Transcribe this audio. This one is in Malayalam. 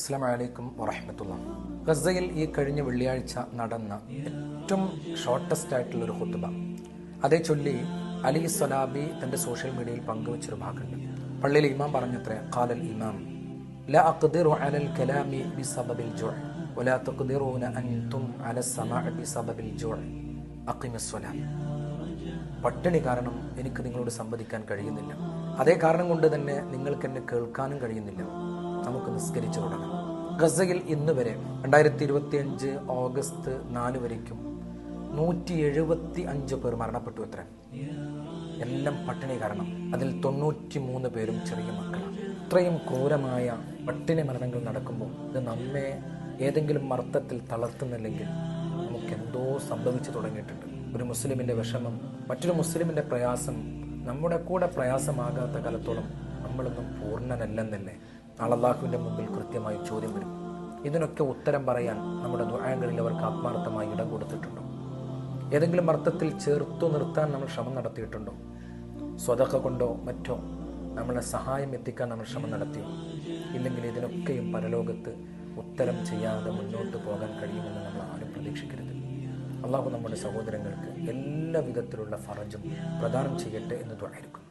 അസ്സാം വലൈക്കും വറഹമത്തുള്ള ഗസയിൽ ഈ കഴിഞ്ഞ വെള്ളിയാഴ്ച നടന്ന ഏറ്റവും ഷോർട്ടസ്റ്റ് ആയിട്ടുള്ള ഒരു ഹുത്തുബ അതേ ചൊല്ലി അലി സലാബി തൻ്റെ സോഷ്യൽ മീഡിയയിൽ പങ്കുവച്ചൊരു ഭാഗമുണ്ട് പള്ളിയിൽ ഇമാം പറഞ്ഞത്രേ ഖാലൽ ഇമാം لا أقدر على الكلام بسبب الجوع ولا تقدرون أنتم على السماع بسبب الجوع أقم الصلاة പട്ടിണി കാരണം എനിക്ക് നിങ്ങളോട് സംവദിക്കാൻ കഴിയുന്നില്ല അതേ കാരണം കൊണ്ട് തന്നെ നിങ്ങൾക്ക് എന്നെ കേൾക്കാനും കഴിയുന്നില്ല നമുക്ക് നിസ്കരിച്ചു തുടങ്ങാം ഗസയിൽ ഇന്ന് വരെ രണ്ടായിരത്തി ഇരുപത്തി അഞ്ച് ഓഗസ്റ്റ് നാല് വരയ്ക്കും നൂറ്റി എഴുപത്തി അഞ്ച് പേർ മരണപ്പെട്ടു അത്ര. എല്ലാം പട്ടിണി കാരണം അതിൽ തൊണ്ണൂറ്റി മൂന്ന് പേരും ചെറിയ മക്കളാണ്. ഇത്രയും ക്രൂരമായ പട്ടിണി മരണങ്ങൾ നടക്കുമ്പോൾ ഇത് നമ്മെ ഏതെങ്കിലും മർത്തത്തിൽ തളർത്തുന്നില്ലെങ്കിൽ നമുക്ക് എന്തോ സംഭവിച്ചു തുടങ്ങിയിട്ടുണ്ട്. ഒരു മുസ്ലിമിന്റെ വിഷമം മറ്റൊരു മുസ്ലിമിന്റെ പ്രയാസം നമ്മുടെ കൂടെ പ്രയാസമാകാത്ത കാലത്തോളം നമ്മളൊന്നും പൂർണനല്ലെന്നല്ലേ? അള്ളാഹുവിന്റെ മുമ്പിൽ കൃത്യമായി ചോദ്യം വരും. ഇതിനൊക്കെ ഉത്തരം പറയാൻ നമ്മുടെ ദുരായങ്ങളിൽ അവർക്ക് ആത്മാർത്ഥമായി ഇടം കൊടുത്തിട്ടുണ്ടോ? ഏതെങ്കിലും അർത്ഥത്തിൽ ചേർത്തു നിർത്താൻ നമ്മൾ ശ്രമം നടത്തിയിട്ടുണ്ടോ? സ്വതക്ക കൊണ്ടോ മറ്റോ നമ്മളെ സഹായം എത്തിക്കാൻ നമ്മൾ ശ്രമം നടത്തിയോ? ഇല്ലെങ്കിൽ ഇതിനൊക്കെയും പരലോകത്ത് ഉത്തരം ചെയ്യാതെ മുന്നോട്ട് പോകാൻ കഴിയുമെന്ന് നമ്മൾ ആരും പ്രതീക്ഷിക്കരുത്. അള്ളാഹു നമ്മുടെ സഹോദരങ്ങൾക്ക് എല്ലാ വിധത്തിലുള്ള ഫറജും പ്രദാനം ചെയ്യട്ടെ എന്ന് ദ്വാരിക്കും